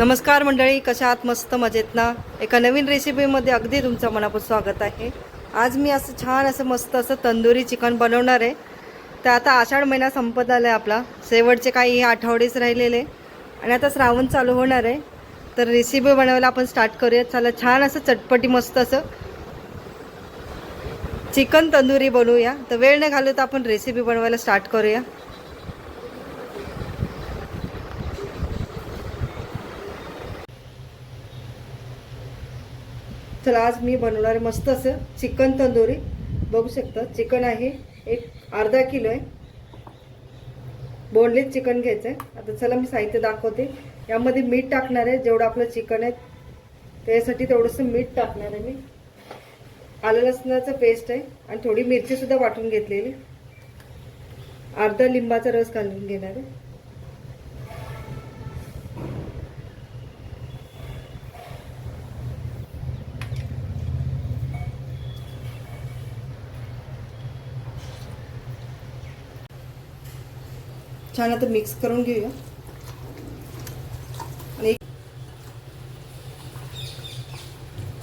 नमस्कार मंडळी कशा आहात? मस्त मजेत ना? एका नवीन रेसिपीमध्ये अगदी तुमचं मनापासून स्वागत आहे. आज मी असं छान असं मस्त असं तंदुरी चिकन बनवणार आहे. तर आता आषाढ महिना संपत आला आहे आपला. शेवटचे काही हे आठवडेच राहिलेले. आणि आता श्रावण चालू होणार आहे. तर रेसिपी बनवायला आपण स्टार्ट करूया चला छान असं चटपटी मस्त असं चिकन तंदुरी बनवूया. तर वेळ न घालवता आपण रेसिपी बनवायला स्टार्ट करूया. चला आज मी बनवणार आहे मस्त असं चिकन तंदुरी. बघू शकता चिकन आहे एक अर्धा किलो आहे. बोनलेस चिकन घ्यायचं आहे आता चला मी साहित्य दाखवते. यामध्ये मीठ टाकणार आहे जेवढं आपलं चिकन आहे त्यासाठी तेवढंसं मीठ टाकणार आहे मी. आलं लसणाचं पेस्ट आहे आणि थोडी मिरचीसुद्धा वाटून घेतलेली. अर्धा लिंबाचा रस घालून घेणार आहे. छान आता मिक्स करून घेऊया. आणि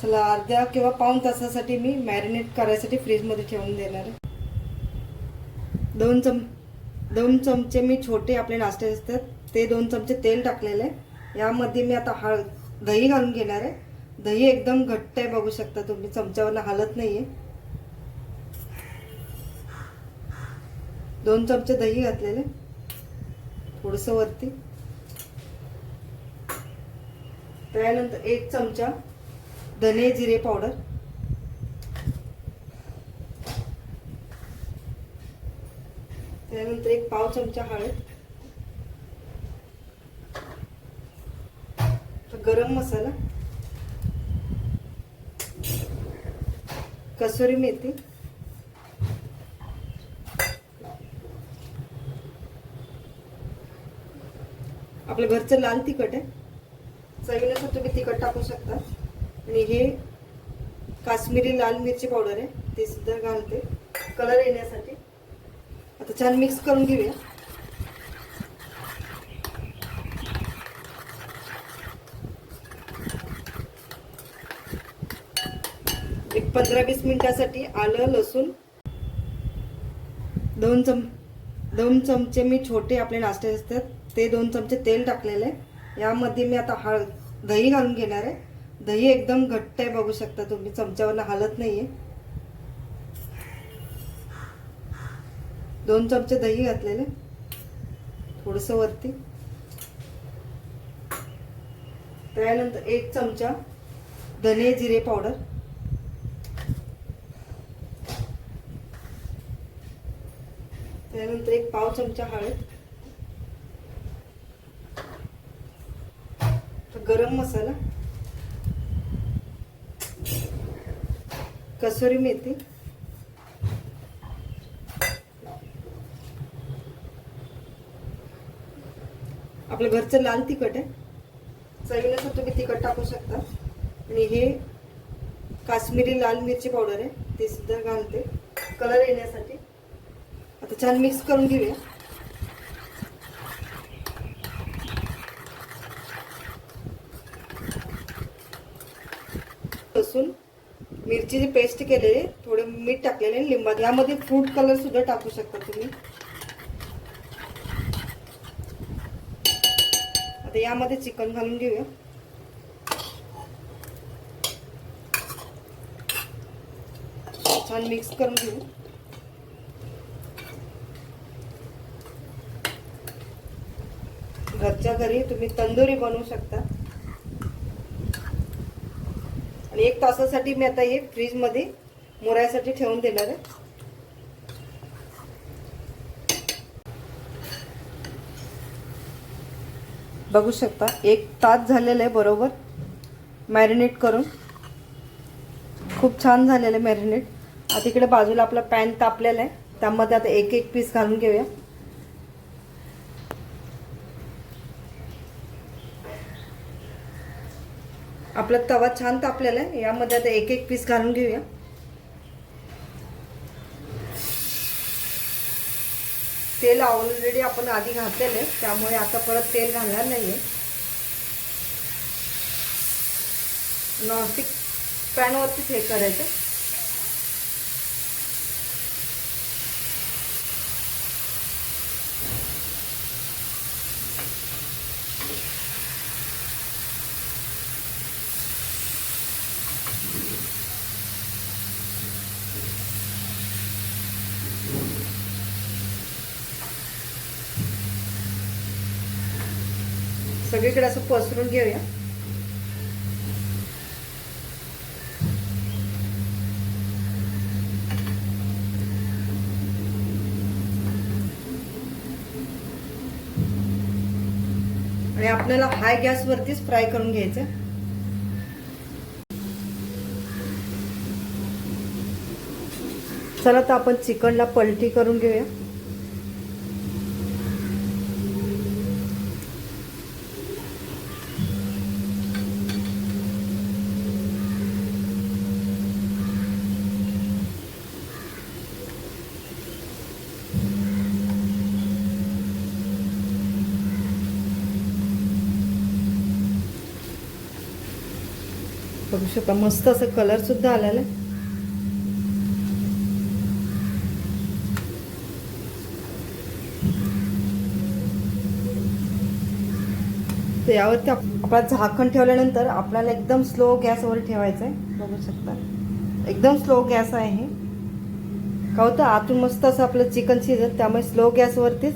चला अर्ध्या किंवा पाऊण तासासाठी मी मॅरिनेट करायसाठी फ्रीजमध्ये ठेवून देणार आहे. दोन चम दोन चमचे मी छोटे आपले नाश्ते असतात ते दोन चमचे तेल टाकलेले आहे. यामध्ये मी आता हळ दही घालून घेणार आहे. दही एकदम घट्ट आहे बघू शकता तुम्ही चमच्यावरनं हालत नाही आहे दोन चमचे दही घातलेले थोडंसं वरती. त्यानंतर एक चमचा धने जिरे पावडर त्यानंतर एक पाव चमचा हळद. गरम मसाला. कसुरी मेथी. आपलं घरचं लाल तिखट आहे. चवीनुसार तुम्ही तिखट टाकू शकता. आणि हे काश्मीरी लाल मिरची पावडर आहे. ते सुद्धा घालते. कलर येण्यासाठी. आता छान मिक्स करून घेऊया. एक पंधरा वीस मिनिटासाठी आलं लसूण. दोन चम दोन चमचे मी छोटे आपले नाश्ते असतात. ते दोन चमचे तेल टाकलेले यामध्ये मी आता हळ दही घालून घेणार आहे. दही एकदम घट्ट आहे बघू शकता तुम्ही चमच्यावरनं हालत नाहीये. दोन चमचे दही घातलेले थोडंसं वरती. त्यानंतर एक चमचा धने जिरे पावडर. त्यानंतर एक पाव चमचा हळद. गरम मसाला. कसुरी मेथी. आपलं घरचं लाल तिखट आहे. चवीनुसार तुम्ही तिखट टाकू शकता. आणि हे काश्मीरी लाल मिरची पावडर आहे ते सुद्धा घालते. कलर येण्यासाठी. आता छान मिक्स करून घेऊया. लसूण मिरचीची पेस्ट केलेली थोडे मीठ टाकलेले लिंबा यामध्ये फ्रूट कलर सुद्धा टाकू शकता तुम्ही. आता यामध्ये चिकन घालून घेऊया. छान मिक्स करून घेऊ. घरच्या घरी तुम्ही तंदुरी बनवू शकता. आणि एक तासासाठी मी आता हे फ्रीजमध्ये मुरायसाठी ठेवून देणार आहे. बघू शकता एक तास झालेलं आहे बरोबर. मॅरिनेट करून. खूप छान झालेलं आहे मॅरिनेट आता इकडे बाजूला आपला पॅन तापलेला आहे. त्यामध्ये आता एक एक पीस घालून घेऊया. आपला तवा छान तापलेला आहे. यामध्ये आता एक एक पीस घालून घेऊया. तेल ऑलरेडी आपण आधी घातलेलं आहे. त्यामुळे आता परत तेल घालणार नाही आहे नॉनस्टिक पॅनवरतीच हे करायचं. सगळीकडे असं पसरून घेऊया. आणि आपल्याला हाय गॅसवरतीच फ्राय करून घ्यायचं. चला तर आपण चिकनला पलटी करून घेऊया. बघू शकता. मस्त असं कलर सुद्धा आलेला आहे. तर यावरती आपला झाकण ठेवल्यानंतर आपल्याला एकदम स्लो गॅसवर ठेवायचं आहे. बघू शकता. एकदम स्लो गॅस आहे हे. का होतं आतून मस्त असं आपलं चिकन शिजत त्यामुळे स्लो गॅसवरतीच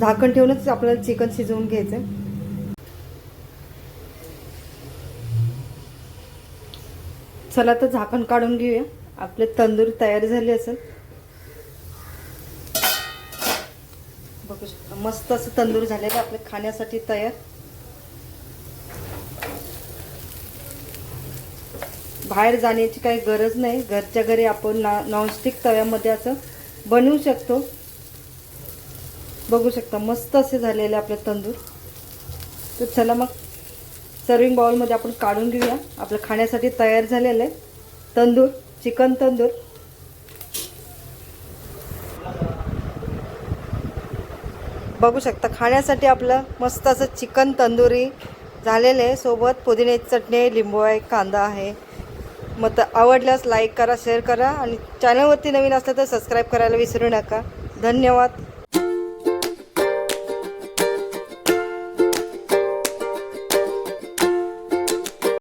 झाकण ठेवूनच आपल्याला चिकन शिजवून घ्यायचं आहे. चला तर झाकण काढून घेऊया. आपले तंदूर तयार झाले असेल. बघू शकता मस्त असं तंदूर झालेलं आहे आपल्या खाण्यासाठी तयार. बाहेर जाण्याची काही गरज नाही. घरच्या घरी आपण ना नॉनस्टिक तव्यामध्ये असं बनवू शकतो. बघू शकता मस्त असे झालेले आपले तंदूर. तर चला मग सर्विंग बाउलमध्ये आपण काढून घेऊया. आपलं खाण्यासाठी तयार झालेलं आहे. तंदूर चिकन तंदूर. बघू शकता खाण्यासाठी आपलं मस्त असं चिकन तंदुरी झालेलं आहे. सोबत पुदिन्याची चटणी आहे लिंबू आहे कांदा आहे. मग तर आवडल्यास लाईक करा शेअर करा. आणि चॅनलवरती नवीन असलं तर सबस्क्राईब करायला विसरू नका. धन्यवाद.